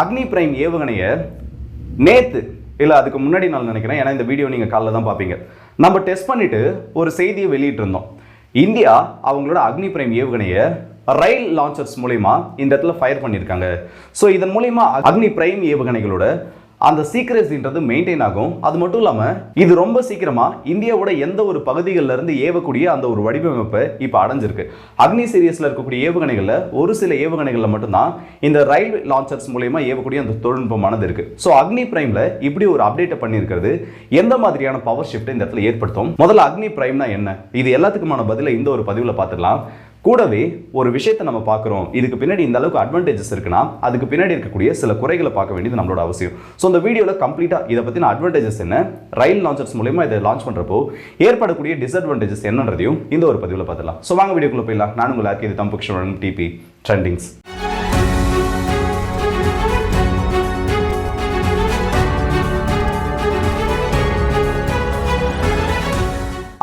அக்னி prime ஏவுகணையை நேத்து இல்லை அதுக்கு முன்னாடி நான் நினைக்கிறேன் ஏன்னா இந்த வீடியோ நீங்கள் காலைல தான் பார்ப்பீங்க நம்ம டெஸ்ட் பண்ணிட்டு ஒரு செய்தியை வெளியிட்டிருந்தோம். இந்தியா அவங்களோட அக்னி பிரைம் ஏவுகணையை ரயில் லான்ச்சர்ஸ் மூலயமா இந்த இடத்துல ஃபயர் பண்ணியிருக்காங்க. ஸோ இதன் மூலயமா அக்னி பிரைம் ஏவுகணைகளோட அந்த சீக்ரஸின்றது மெயின்டைன் ஆகும். அது மட்டும் இல்லாமல் இது ரொம்ப சீக்கிரமாக இந்தியாவோட எந்த ஒரு பகுதிகளில் இருந்து ஏவக்கூடிய அந்த ஒரு வடிவமைப்பை இப்போ அடைஞ்சிருக்கு. அக்னி சீரியஸில் இருக்கக்கூடிய ஏவுகணைகளில் ஒரு சில ஏவுகணைகளில் மட்டும்தான் இந்த ரயில் லான்ச்சர்ஸ் மூலயமா ஏவக்கூடிய அந்த தொழில்நுட்பமானது இருக்கு. ஸோ அக்னி பிரைமில் இப்படி ஒரு அப்டேட்டை பண்ணியிருக்கிறது எந்த மாதிரியான பவர் ஷிஃப்ட்டை இந்த இடத்துல ஏற்படுத்தும்? முதல்ல அக்னி பிரைம்னா என்ன? இது எல்லாத்துக்குமான பதிலை இந்த ஒரு பதிவில் பார்த்துக்கலாம். கூடவே ஒரு விஷயத்தை நம்ம பார்க்குறோம். இதுக்கு பின்னாடி இந்த அளவுக்கு அட்வான்டேஜஸ் இருக்குன்னா அதுக்கு பின்னாடி இருக்கக்கூடிய சில குறைகளை பார்க்க வேண்டியது நம்மளோட அவசியம். ஸோ இந்த வீடியோவில் கம்ப்ளீட்டாக இதை பற்றின அட்வான்டேஜஸ் என்ன ரயில் லான்ச்சர்ஸ் மூலயமா இதை லான்ச் பண்ணுறப்போ ஏற்படக்கூடிய டிஸ்அட்வான்டேஜஸ் என்னன்றதையும் இந்த ஒரு பதிவில் பார்த்துலாம் ஸோ வாங்க வீடியோக்குள்ள போயிடலாம். நான் உங்களுக்கு இது தம்புக்ஷன் டிபி ட்ரெண்டிங்ஸ்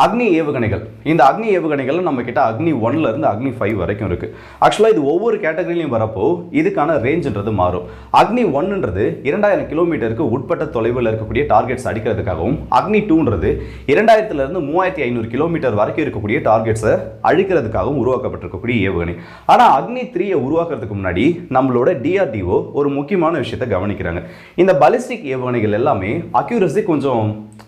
அக்னி ஏவுகணைகள். இந்த அக்னி ஏவுகணைகள் நம்ம கிட்ட அக்னி ஒன்ல இருந்து அக்னி ஃபைவ் வரைக்கும் இருக்கு. ஆக்சுவலாக இது ஒவ்வொரு கேட்டகரியிலையும் வரப்போ இதுக்கான ரேஞ்சுன்றது மாறும். அக்னி ஒன்னுன்றது இரண்டாயிரம் கிலோமீட்டருக்கு உட்பட்ட தொலைவில் இருக்கக்கூடிய டார்கெட்ஸ் அடிக்கிறதுக்காகவும் அக்னி டூன்றது இரண்டாயிரத்துல இருந்து மூவாயிரத்தி ஐநூறு கிலோமீட்டர் வரைக்கும் இருக்கக்கூடிய டார்கெட்ஸை அழிக்கிறதுக்காகவும் உருவாக்கப்பட்டிருக்கக்கூடிய ஏவுகணை. ஆனால் அக்னி த்ரீயை உருவாக்குறதுக்கு முன்னாடி நம்மளோட டிஆர்டிஓ ஒரு முக்கியமான விஷயத்தை கவனிக்கிறாங்க. இந்த பலிஸ்டிக் ஏவுகணைகள் எல்லாமே அக்யூரசி கொஞ்சம்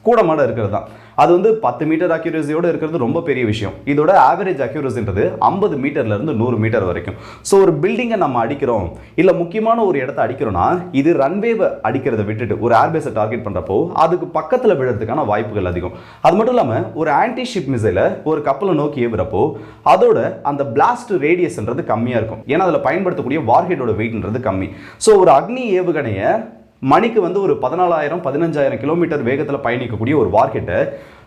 கூடமாட இருக்கிறது தான். அது வந்து பத்து மீட்டர் அக்யூரசியோடு இருக்கிறது ரொம்ப பெரிய விஷயம். இதோட ஆவரேஜ் அக்யூரசின்றது ஐம்பது மீட்டர்லேருந்து நூறு மீட்டர் வரைக்கும். ஸோ ஒரு பில்டிங்கை நம்ம அடிக்கிறோம் இல்லை முக்கியமான ஒரு இடத்த அடிக்கிறோம்னா இது ரன்வேவை அடிக்கிறத விட்டுட்டு ஒரு ஏர்பேஸை டார்கெட் பண்ணுறப்போ அதுக்கு பக்கத்தில் விழுறதுக்கான வாய்ப்புகள் அதிகம். அது மட்டும் இல்லாமல் ஒரு ஆன்டி ஷிப் மிசைலை ஒரு கப்பலை நோக்கி ஏவுறப்போ அதோட அந்த பிளாஸ்ட் ரேடியஸ்ன்றது கம்மியாக இருக்கும். ஏன்னா அதில் பயன்படுத்தக்கூடிய வார்ஹெட்டோட வெயிட்ன்றது கம்மி. ஸோ ஒரு அக்னி ஏவுகணையை மணிக்கு வந்து ஒரு பதினாலாயிரம் பதினஞ்சாயிரம் கிலோமீட்டர் வேகத்தில் பயணிக்கக்கூடிய ஒரு வார்க்கெட்டை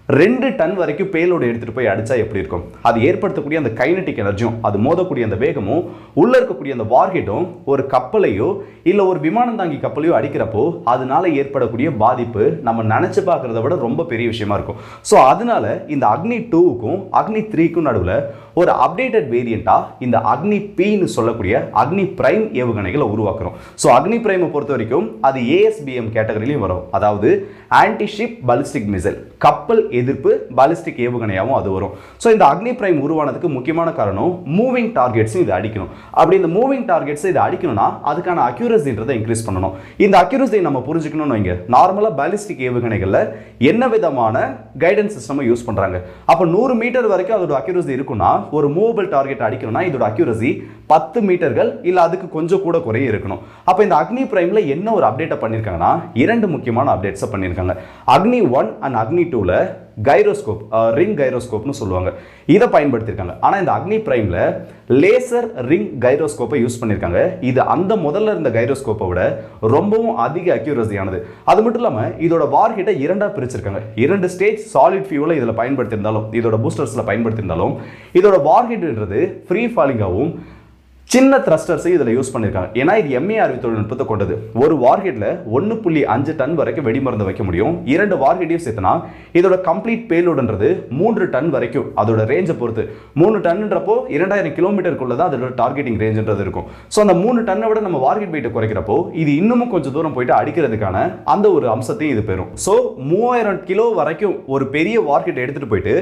ரெண்டு டன் வரைக்கும் பேலோடு எடுத்துகிட்டு போய் அடித்தா எப்படி இருக்கும்? அது ஏற்படுத்தக்கூடிய அந்த கைனட்டிக் எனர்ஜியும் அது மோதக்கூடிய அந்த வேகமும் உள்ளே இருக்கக்கூடிய அந்த வார்ஹெட்டும் ஒரு கப்பலையோ இல்லை ஒரு விமானம் தாங்கி கப்பலையோ அடிக்கிறப்போ அதனால ஏற்படக்கூடிய பாதிப்பு நம்ம நினச்சி பார்க்குறத விட ரொம்ப பெரிய விஷயமா இருக்கும். ஸோ அதனால இந்த அக்னி டூவுக்கும் அக்னி த்ரீக்கும் நடுவில் ஒரு அப்டேட்டட் வேரியண்ட்டாக இந்த அக்னி பின்னு சொல்லக்கூடிய அக்னி பிரைம் ஏவுகணைகளை உருவாக்குறோம். ஸோ அக்னி பிரைமை பொறுத்த வரைக்கும் அது ஏஎஸ்பிஎம் கேட்டகரிலையும் வரும். அதாவது ஆன்டி ஷிப் பாலிஸ்டிக் மிசைல் கப்பல் எதிர்ப்பு பாலிஸ்டிக் ஏவுகணையாகவும் அது வரும். ஸோ இந்த அக்னி பிரைம் உருவானதுக்கு முக்கியமான காரணம் மூவிங் டார்கெட்ஸும் இதை அடிக்கணும். அப்படி இந்த மூவிங் டார்கெட்ஸ் இதை அடிக்கணும்னா அதுக்கான அக்யூரஸின்றதை இன்க்ரீஸ் பண்ணணும். இந்த அக்யூரஸை நம்ம புரிஞ்சுக்கணும்னு வைங்க. நார்மலாக பாலிஸ்டிக் ஏவுகணைகளில் என்ன விதமான கைடன்ஸ் சிஸ்டமை யூஸ் பண்ணுறாங்க அப்போ நூறு மீட்டர் வரைக்கும் அதோட அக்யூரஸி இருக்குன்னா ஒரு மூவபிள் டார்கெட் அடிக்கணும்னா இதோட அக்யூரஸி பத்து மீட்டர்கள் இல்லை அதுக்கு கொஞ்சம் கூட குறைய இருக்கணும். அப்போ இந்த அக்னி பிரைமில் என்ன ஒரு அப்டேட்டை பண்ணியிருக்காங்கன்னா இரண்டு முக்கியமான அப்டேட்ஸை பண்ணியிருக்காங்க அக்னி ஒன் அண்ட் அக்னி டூவில் கைரோஸ்கோப் ரிங் கைரோஸ்கோப்னு சொல்லுவாங்க. இதை பயன்படுத்தியிருக்காங்க. ஆனால் இந்த அக்னி பிரைமில் லேசர் ரிங் கைரோஸ்கோப்பை யூஸ் பண்ணியிருக்காங்க. இது அந்த முதல்ல இருந்த கைரோஸ்கோப்பை விட ரொம்பவும் அதிக அக்யூரஸியானது அது மட்டும் இல்லாமல் இதோட வார்ஹெட்டை இரண்டாக பிரிச்சிருக்காங்க. இரண்டு ஸ்டேஜ் சாலிட் ஃபியூவில் இதில் பயன்படுத்தியிருந்தாலும் இதோட பூஸ்டர்ஸில் பயன்படுத்தியிருந்தாலும் இதோட வார்ஹெட்ன்றது ஃப்ரீ ஃபாலிங்காகவும் சின்ன த்ரஸ்டர்ஸையும் இதில் யூஸ் பண்ணியிருக்காங்க ஏன்னா இது எம்ஏஆர்வி தொழில்நுட்பத்தை கொண்டது. ஒரு வார்ஹெட்டில் ஒன்று புள்ளி அஞ்சு டன் வரைக்கும் வெடிமருந்து வைக்க முடியும். இரண்டு வார்ஹெட்டையும் சேர்த்துனா இதோட கம்ப்ளீட் பேலோடுன்றது மூன்று டன் வரைக்கும் அதோட ரேஞ்சை பொறுத்து. மூணு டன்ன்றப்போ இரண்டாயிரம் கிலோமீட்டருக்குள்ள தான் அதோட டார்கெட்டிங் ரேஞ்சுன்றது இருக்கும். ஸோ அந்த மூணு டன்னை விட நம்ம வார்ஹெட் வெயிட்டை குறைக்கிறப்போ இது இன்னமும் கொஞ்சம் தூரம் போயிட்டு அடிக்கிறதுக்கான அந்த ஒரு அம்சத்தையும் இது பெறும். ஸோ மூவாயிரம் கிலோ வரைக்கும் ஒரு பெரிய வார்ஹெட் எடுத்துகிட்டு போயிட்டு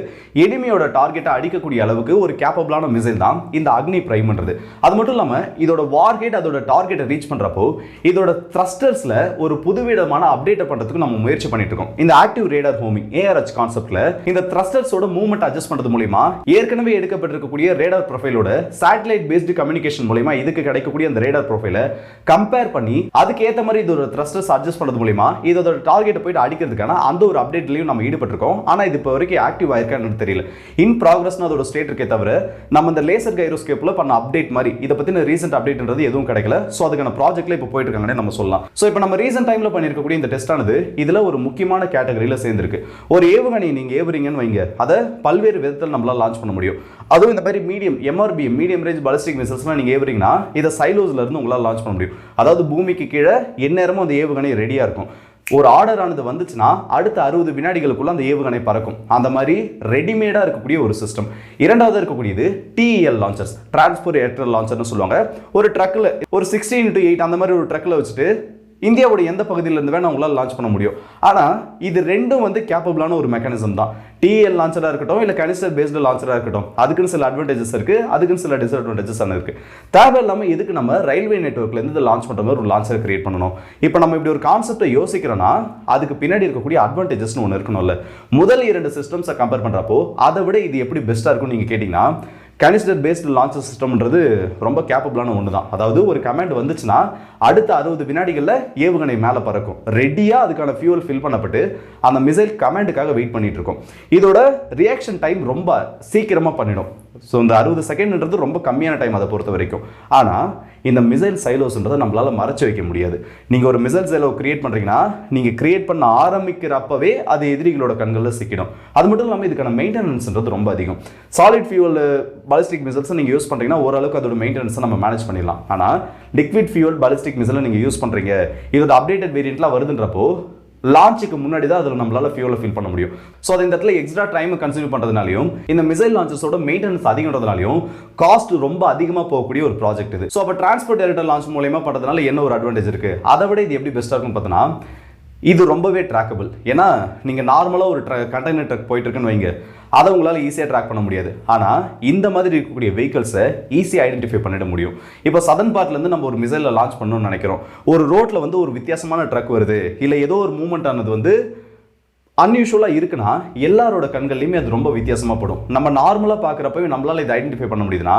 எனிமையோட டார்கெட்டை அடிக்கக்கூடிய அளவுக்கு ஒரு கேப்பபிளான மிசைல் தான் இந்த அக்னி பிரைம்ன்றது அது மட்டும் இல்லாமல் இதோட வார்கெட் அதோட டார்கெட்டை ரீச் பண்ணுறப்போ இதோட த்ரஸ்டர்ஸில் ஒரு புதுவிதமான அப்டேட்டை பண்ணுறதுக்கு நம்ம முயற்சி பண்ணிட்டு இருக்கோம். இந்த ஆக்டிவ் ரேடார் ஹோமிங் ஏஆர்ஹெச் கான்செப்ட்டில் இந்த த்ரஸ்டர்ஸோட மூவ்மெண்ட் அட்ஜஸ்ட் பண்ணுறது மூலிமா ஏற்கனவே எடுக்கப்பட்டிருக்கக்கூடிய ரேடார் ப்ரொஃபைலோட சேட்டலைட் பேஸ்டு கம்யூனிகேஷன் மூலிமா இதுக்கு கிடைக்கக்கூடிய அந்த ரேடார் ப்ரொஃபைலை கம்பேர் பண்ணி அதுக்கு ஏற்ற மாதிரி இதோட த்ரஸ்டர்ஸ் அட்ஜஸ்ட் பண்ணுறது மூலிமா இதோட டார்கெட்டை போயிட்டு அடிக்கிறதுக்கான அந்த ஒரு அப்டேட்லையும் நம்ம ஈடுபட்டிருக்கோம். ஆனால் இது இப்போ வரைக்கும் ஆக்டிவ் ஆயிருக்கான்னு தெரியல. இன் ப்ராக்ரஸ்னு அதோட ஸ்டேட் இருக்கே தவிர நம்ம இந்த லேசர் கைரோஸ்கேப்பில் பண்ண அப்டேட் மாதிரி இதை பற்றின ரீசெண்ட் அப்டேட்ன்றது எதுவும் கிடைக்கல. ஸோ அதுக்கான ப்ராஜெக்ட்ல இப்போ போயிட்டு இருக்காங்கன்னு நம்ம சொல்லலாம். ஸோ இப்போ நம்ம ரீசெண்ட் டைமில் பண்ணியிருக்கக்கூடிய இந்த டெஸ்ட் ஆனது இதில் ஒரு முக்கியமான கேட்டகரியில் சேர்ந்துருக்கு. ஒரு ஏவுகணை நீங்கள் ஏவுறீங்கன்னு வைங்க. அதை பல்வேறு விதத்தில் நம்மளால் லான்ச் பண்ண முடியும். அதுவும் இந்த மாதிரி medium MRB medium range ballistic மிசல்ஸ்லாம் நீங்கள் ஏவுறீங்கன்னா இதை சைலோஸ்ல இருந்து உங்களால் லான்ச் பண்ண முடியும். அதாவது பூமிக்கு கீழே எந்நேரமும் அந்த ஏவுகணை ரெடியாக இருக்கும். ஒரு ஆர்டர் ஆனது வந்துச்சுன்னா அடுத்த அறுபது வினாடிகளுக்குள்ள அந்த ஏவுகணை பறக்கும். அந்த மாதிரி ரெடிமேடாக இருக்கக்கூடிய ஒரு சிஸ்டம் இரண்டாவது இருக்கக்கூடியது டிஎல் லான்ச்சர்ஸ் டிரான்ஸ்போர்ட் ஏர்டர் லான்ச்சர்னு சொல்லுவாங்க. ஒரு ட்ரக்கில் ஒரு சிக்ஸ்டீன் டு எயிட் அந்த மாதிரி ஒரு ட்ரக்கில் வச்சுட்டு இந்தியாவோட எந்த பகுதியிலேருந்து வேணால் உங்களால் லான்ச் பண்ண முடியும். ஆனால் இது ரெண்டும் வந்து கேப்பபிளான ஒரு மெக்கானிசம் தான். டிஎல் லான்ச்சராக இருக்கட்டும் இல்லை கனிஸ்டர் பேஸ்டு லான்ச்சராக இருக்கட்டும். அதுக்குன்னு சில அட்வான்டேஜஸ் இருக்குது அதுக்குன்னு சில டிஸ்அட்வான்டேஜஸ் இருக்குது தேவை இல்லாமல் எதுக்கு நம்ம ரயில்வே நெட்ஒர்க்லேருந்து இதை லான்ச் பண்ணுற மாதிரி ஒரு லான்ச்சர் கிரியேட் பண்ணணும்? இப்போ நம்ம இப்படி ஒரு கான்செப்டை யோசிக்கிறோன்னா அதுக்கு பின்னாடி இருக்கக்கூடிய அட்வான்டேஜஸ்னு ஒன்று இருக்கணும்ல. முதல் இரண்டு சிஸ்டம்ஸை கம்பேர் பண்ணுறப்போ அதை விட இது எப்படி பெஸ்ட்டாக இருக்கும்னு நீங்கள் கேட்டிங்கன்னா கேனிஸ்டர் பேஸ்டு லான்ச்சர் சிஸ்டம்ன்றது ரொம்ப கேப்பபிளான ஒன்று தான் அதாவது ஒரு கமாண்ட் வந்துச்சுன்னா அடுத்த அறுபது வினாடிகளில் ஏவுகணை மேலே பறக்கும். ரெடியாக அதுக்கான ஃபியூல் ஃபில் பண்ணப்பட்டு அந்த மிசைல் கமாண்டுக்காக வெயிட் பண்ணிகிட்ருக்கோம் இருக்கும். இதோட ரியாக்ஷன் டைம் ரொம்ப சீக்கிரமாக பண்ணிடும். ஸோ இந்த அறுபது செகண்ட்ன்றது ரொம்ப கம்மியான டைம் அதை பொறுத்த வரைக்கும். ஆனால் இந்த மிசைல் சைலோஸ்ன்றதை நம்மளால் மறைச்சு வைக்க முடியாது. நீங்கள் ஒரு மிசைல் சைலோ கிரியேட் பண்ணுறீங்கன்னா நீங்கள் கிரியேட் பண்ண ஆரம்பிக்கிறப்பவே அது எதிரிகளோட கண்களில் சிக்கிடும். அது மட்டும் இல்லாமல் இதுக்கான மெயின்டெனன்ஸ்ன்றது ரொம்ப அதிகம். சாலிட் ஃபியூவல் பாலிஸ்டிக் மிசைல்ஸை நீங்கள் யூஸ் பண்ணுறீங்கன்னா ஓரளவுக்கு அதோட மெயின்டெனன்ஸை நம்ம மேனேஜ் பண்ணிடலாம். ஆனால் லிக்விட் ஃபியூவல் பாலிஸ்டிக் மிசைலை நீங்கள் யூஸ் பண்ணுறீங்க இதோட அப்டேட்டட் வேரியண்ட்லாம் வருதுன்றப்போ லான்ச்சுக்கு முன்னாடி தான் அதில் நம்மளால ஃபியூலை ஃபில் பண்ண முடியும். ஸோ அது இந்த இடத்துல எக்ஸ்ட்ரா டைம் கன்சியூம் பண்ணுறதுனாலையும் இந்த மிசைல் லான்ச்சஸோட மெயின்டெனன்ஸ் அதிகன்றதுனாலையும் காஸ்ட் ரொம்ப அதிகமாக போகக்கூடிய ஒரு ப்ராஜெக்ட் இது. ஸோ அப்போ டிரான்ஸ்போர்ட் டேரக்டர் லான்ச் மூலயமா பண்ணுறதுனால என்ன ஒரு அட்வான்டேஜ் இருக்குது அதை விட இது எப்படி பெஸ்ட்டாக இருக்கும் பார்த்தோன்னா இது ரொம்பவே ட்ராக்கபிள் ஏன்னா நீங்கள் நார்மலாக ஒரு ட்ர கண்டெய்னர் ட்ரக் போயிட்டுருக்குன்னு வைங்க அதை உங்களால் ஈஸியாக ட்ராக் பண்ண முடியாது. ஆனால் இந்த மாதிரி இருக்கக்கூடிய வெஹிக்கிள்ஸை ஈஸியாக ஐடென்டிஃபை பண்ணிட முடியும். இப்போ சதன் பார்ட்லேருந்து நம்ம ஒரு மிசைலில் லான்ச் பண்ணணும்னு நினைக்கிறோம். ஒரு ரோட்டில் வந்து ஒரு வித்தியாசமான ட்ரக் வருது இல்லை ஏதோ ஒரு மூமெண்ட் ஆனது வந்து அன்யூஷுவலாக இருக்குன்னா எல்லாரோட கண்கள்லையுமே அது ரொம்ப வித்தியாசமாக படும். நம்ம நார்மலாக பார்க்குறப்பவே நம்மளால் இதை ஐடென்டிஃபை பண்ண முடியுதுன்னா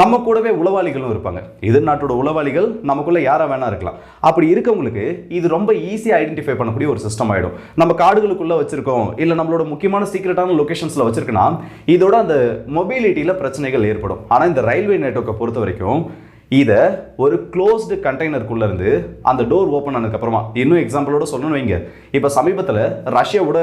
நம்ம கூடவே உளவாளிகளும் இருப்பாங்க. எதிர்நாட்டோட உளவாளிகள் நமக்குள்ளே யாராக வேணா இருக்கலாம். அப்படி இருக்கவங்களுக்கு இது ரொம்ப ஈஸியாக ஐடென்டிஃபை பண்ணக்கூடிய ஒரு சிஸ்டம் ஆகிடும் நம்ம காடுகளுக்குள்ளே வச்சுருக்கோம் இல்லை நம்மளோட முக்கியமான சீக்ரெட்டான லொக்கேஷன்ஸில் வச்சிருக்கோன்னா இதோட அந்த மொபிலிட்டியில் பிரச்சனைகள் ஏற்படும். ஆனால் இந்த ரயில்வே நெட்ஒர்க்கை பொறுத்த வரைக்கும் இதை ஒரு க்ளோஸ்டு கண்டெய்னருக்குள்ள இருந்து அந்த டோர் ஓப்பன் ஆனதுக்கப்புறமா இன்னும் எக்ஸாம்பிளோட சொல்லணும் வைங்க. இப்போ சமீபத்தில் ரஷ்யாவோட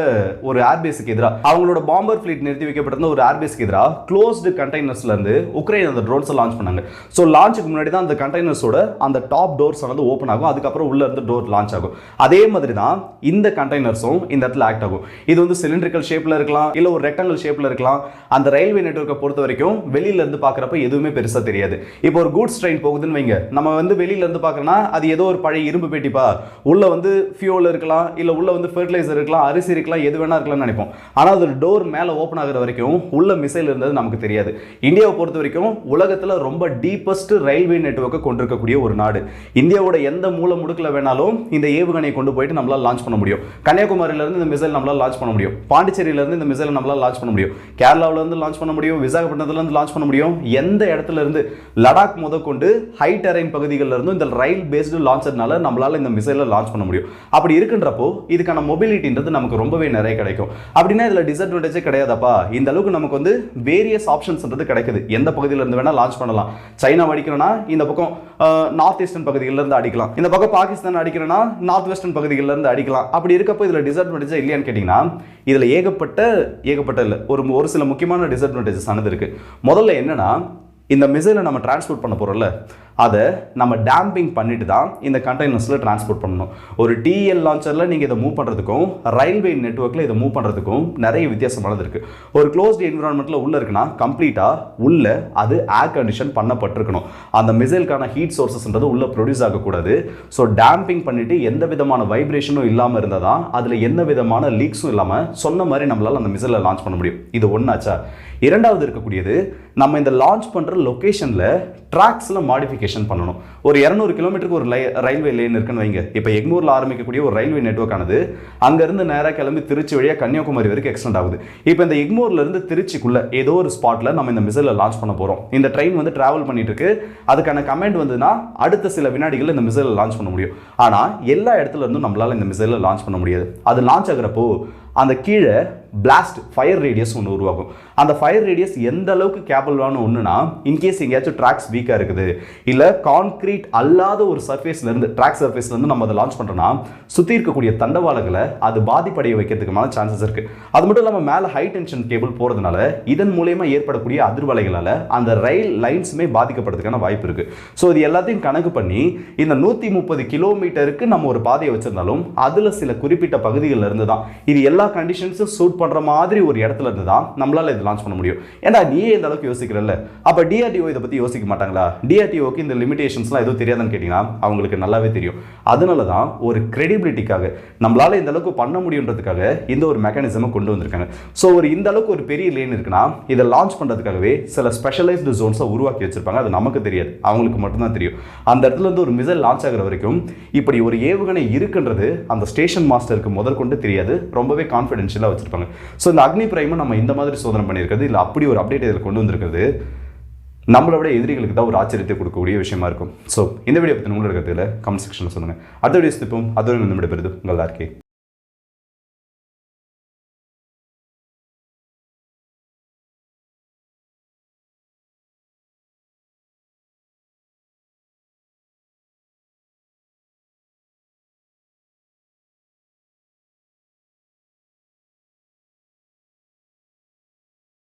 ஒரு ஏர்பேஸுக்கு எதிராக அவங்களோட பாம்பர் ஃப்ளீட் நிறுத்தி வைக்கப்பட்டிருந்த ஒரு ஏர்பேஸுக்கு எதிராக க்ளோஸ்டு கண்டெய்னர்ஸ்லேருந்து உக்ரைன் அந்த ட்ரோன்ஸை லான்ச் பண்ணாங்க. ஸோ லான்ச்சுக்கு முன்னாடி தான் அந்த கண்டெய்னர்ஸோட அந்த டாப் டோர்ஸ் வந்து ஓப்பன் ஆகும். அதுக்கப்புறம் உள்ளே இருந்து டோர் லான்ச் ஆகும். அதே மாதிரி தான் இந்த கண்டெய்னர்ஸும் இந்த இடத்துல ஆக்ட் ஆகும். இது வந்து சிலிண்ட்ரிக்கல் ஷேப்பில் இருக்கலாம் இல்லை ஒரு ரெக்டாங்கல் ஷேப்பில் இருக்கலாம். அந்த ரயில்வே நெட்ஒர்க்கை பொறுத்த வரைக்கும் வெளியில இருந்து பார்க்குறப்ப எதுவுமே பெருசாக தெரியாது. இப்போ ஒரு கூட்ஸ் ட்ரெயின் போகுதுன்னு வைங்க. நம்ம வந்து வெளியில இருந்து பார்க்கறோம்னா அது ஏதோ ஒரு பழைய இரும்பு பெட்டிப்பா. உள்ள வந்து ஃபியூல் இருக்கலாம் இல்ல உள்ள வந்து ஃபெர்டிலைசர் இருக்கலாம் அரிசி இருக்கலாம் எது வேணா இருக்கலாம்னு நினைப்போம். ஆனால் அது டோர் மேல ஓப்பன் ஆகுற வரைக்கும் உள்ள மிசைல் இருந்தது நமக்கு தெரியாது. இந்தியாவை பொறுத்த வரைக்கும் உலகத்துல ரொம்ப டீப்பஸ்ட் ரயில்வே நெட்வொர்க்கை கொண்டிருக்கக்கூடிய ஒரு நாடு. இந்தியாவோட எந்த மூல முடுக்கில் வேணாலும் இந்த ஏவுகணையை கொண்டு போயிட்டு நம்மளால் லான்ச் பண்ண முடியும். கன்னியாகுமரியில இருந்து இந்த மிசைல் நம்மளால் லான்ச் பண்ண முடியும். பாண்டிச்சேரியிலேருந்து இந்த மிசைலை நம்மளால் லான்ச் பண்ண முடியும். கேரளாவிலேருந்து லான்ச் பண்ண முடியும். விசாகப்பட்டினத்துலேருந்து லான்ச் பண்ண முடியும். எந்த இடத்துல இருந்து லடாக் முதற்கொண்டு ஹை டெரைன் பகுதிகளில் இருந்தும் இந்த ரயில் பேஸ்டு லான்ச்சர்னால நம்மளால இந்த மிசைலை லான்ச் பண்ண முடியும். அப்படி இருக்குன்றப்போ இதுக்கான மொபிலிட்டின்றது நமக்கு ரொம்பவே நிறைய கிடைக்கும். அப்படின்னா இதில் டிஸ்அட்வான்டேஜே கிடையாதப்பா. இந்த அளவுக்கு நமக்கு வந்து வேரியஸ் ஆப்ஷன்ஸ்ன்றது கிடைக்குது. எந்த பகுதியில இருந்து வேணால் லான்ச் பண்ணலாம். சைனா அடிக்கிறோன்னா இந்த பக்கம் நார்த் ஈஸ்டர்ன் பகுதிகளில் இருந்து அடிக்கலாம். இந்த பக்கம் பாகிஸ்தான் அடிக்கிறோன்னா நார்த் வெஸ்டர்ன் பகுதிகளில் அடிக்கலாம். அப்படி இருக்கப்போ இதில் டிஸ்அட்வான்டேஜ் இல்லையான்னு கேட்டிங்கன்னா இதில் ஏகப்பட்ட ஏகப்பட்ட இல்லை. ஒரு ஒரு சில முக்கியமான டிஸ்அட்வான்டேஜஸ் ஆனது இருக்குது முதல்ல என்னென்னா இந்த மிசைலை நம்ம டிரான்ஸ்போர்ட் பண்ண போகிறோம்ல அதை நம்ம டேம்பிங் பண்ணிட்டு தான் இந்த கண்டெய்னர்ஸில் டிரான்ஸ்போர்ட் பண்ணணும். ஒரு டிஎல் லான்ச்சரில் நீங்கள் இதை மூவ் பண்ணுறதுக்கும் ரயில்வே நெட்ஒர்க்கில் இதை மூவ் பண்ணுறதுக்கும் நிறைய வித்தியாசமானது இருக்குது ஒரு க்ளோஸ்டு என்விரான்மெண்ட்டில் உள்ளே இருக்குன்னா கம்ப்ளீட்டாக உள்ளே அது ஏர் கண்டிஷன் பண்ணப்பட்டிருக்கணும். அந்த மிசைலுக்கான ஹீட் சோர்சஸ்ன்றது உள்ளே ப்ரொடியூஸ் ஆகக்கூடாது. ஸோ டேம்பிங் பண்ணிவிட்டு எந்த விதமான வைப்ரேஷனும் இல்லாமல் இருந்தால் தான் அதில் எந்த விதமான லீக்ஸும் இல்லாமல் சொன்ன மாதிரி நம்மளால் அந்த மிசைலை லான்ச் பண்ண முடியும். இது ஒன்றாச்சா இரண்டாவது இருக்கக்கூடியது நம்ம இந்த லான்ச் பண்ணுற லொக்கேஷனில் ட்ராக்ஸில் மாடிஃபிகேஷன் பண்ணணும். ஒரு இரநூறு கிலோமீட்டருக்கு ஒரு லை ரயில்வே லைன் இருக்குன்னு வைங்க. இப்போ எக்மூரில் ஆரம்பிக்கக்கூடிய ஒரு ரயில்வே நெட்வொர்க் ஆனது அங்கேருந்து நேராக கிளம்பி திருச்சி வழியாக கன்னியாகுமரி வரைக்கும் எக்ஸ்டெண்ட் ஆகுது. இப்போ இந்த எக்மூர்லேருந்து திருச்சிக்குள்ளே ஏதோ ஒரு ஸ்பாட்டில் நம்ம இந்த மிசைலை லான்ச் பண்ண போகிறோம் இந்த ட்ரெயின் வந்து ட்ராவல் பண்ணிட்டு இருக்கு. அதுக்கான கமெண்ட் வந்ததுன்னா அடுத்த சில வினாடிகளில் இந்த மிசைலை லான்ச் பண்ண முடியும். ஆனால் எல்லா இடத்துல இருந்தும் நம்மளால் இந்த மிசைலை லான்ச் பண்ண முடியாது. அது லான்ச் ஆகிறப்போ அந்த கீழே பிளாஸ்ட் ஃபயர் ரேடியஸ் ஒன்று உருவாகும். அந்த ஃபயர் ரேடியஸ் எந்த அளவுக்கு கேபிளான ஒன்றுனா இன்கேஸ் எங்கேயாச்சும் ட்ராக்ஸ் வீக்காக இருக்குது இல்லை கான்க்ரீட் அல்லாத ஒரு சர்ஃபேஸ்லேருந்து ட்ராக் சர்ஃபேஸ்லேருந்து நம்ம அதை லான்ச் பண்ணுறோன்னா சுற்றி இருக்கக்கூடிய தண்டவாளங்களை அது பாதிப்படைய வைக்கிறதுக்குமான சான்சஸ் இருக்குது அது மட்டும் இல்லாமல் மேலே ஹை டென்ஷன் கேபிள் போகிறதுனால இதன் மூலயமா ஏற்படக்கூடிய அதிர்வலைகளால் அந்த ரயில் லைன்ஸுமே பாதிக்கப்படுறதுக்கான வாய்ப்பு இருக்குது ஸோ இது எல்லாத்தையும் கணக்கு பண்ணி இந்த நூற்றி முப்பது கிலோமீட்டருக்கு நம்ம ஒரு பாதையை வச்சுருந்தாலும் அதில் சில குறிப்பிட்ட பகுதிகளில் இருந்து தான். இது எல்லா எல்லா கண்டிஷன்ஸும் சூட் பண்ணுற மாதிரி ஒரு இடத்துல இருந்து தான் நம்மளால் இது லான்ச் பண்ண முடியும்? ஏன்னா நீயே இந்த அளவுக்கு யோசிக்கிறல்ல? அப்போ டிஆர்டிஓ இதை பற்றி யோசிக்க மாட்டாங்களா? டிஆர்டிஓக்கு இந்த லிமிடேஷன்ஸ்லாம் எதுவும் தெரியாதுன்னு கேட்டிங்கன்னா அவங்களுக்கு நல்லாவே தெரியும். அதனால தான் ஒரு கிரெடிபிலிட்டிக்காக நம்மளால இந்த அளவுக்கு பண்ண முடியுன்றதுக்காக இந்த ஒரு மெக்கானிசமை கொண்டு வந்திருக்காங்க. ஸோ ஒரு இந்த அளவுக்கு ஒரு பெரிய லேன் இருக்குன்னா இதை லான்ச் பண்ணுறதுக்காகவே சில ஸ்பெஷலைஸ்டு ஜோன்ஸை உருவாக்கி வச்சிருப்பாங்க. அது நமக்கு தெரியாது. அவங்களுக்கு மட்டும்தான் தெரியும். அந்த இடத்துல இருந்து ஒரு மிசைல் லான்ச் ஆகிற வரைக்கும் இப்படி ஒரு ஏவுகணை இருக்குன்றது அந்த ஸ்டேஷன் மாஸ்டருக்கு முதற்கொண்டு தெரியாது. ரொம்பவே கான்ஃபிடென்ஷியலாக வச்சிருப்பாங்க. ஸோ இந்த அக்னி பிரைமை நம்ம இந்த மாதிரி சோதனை பண்ணியிருக்கிறது இல்லை அப்படி ஒரு அப்டேட் இதில் கொண்டு வந்திருக்கிறது நம்மளோட எதிரிகளுக்கு தான் ஒரு ஆச்சரியத்தை கொடுக்கக்கூடிய விஷயமா இருக்கும். ஸோ இந்த வீடியோ பற்றி உங்களோட இருக்கிறதுல கமெண்ட் செக்ஷனில் சொல்லுங்கள் அடுத்த வீடியோ திருப்பும் அதுவும் நம்மளுடைய பெறுது உங்கள் எல்லாருக்கே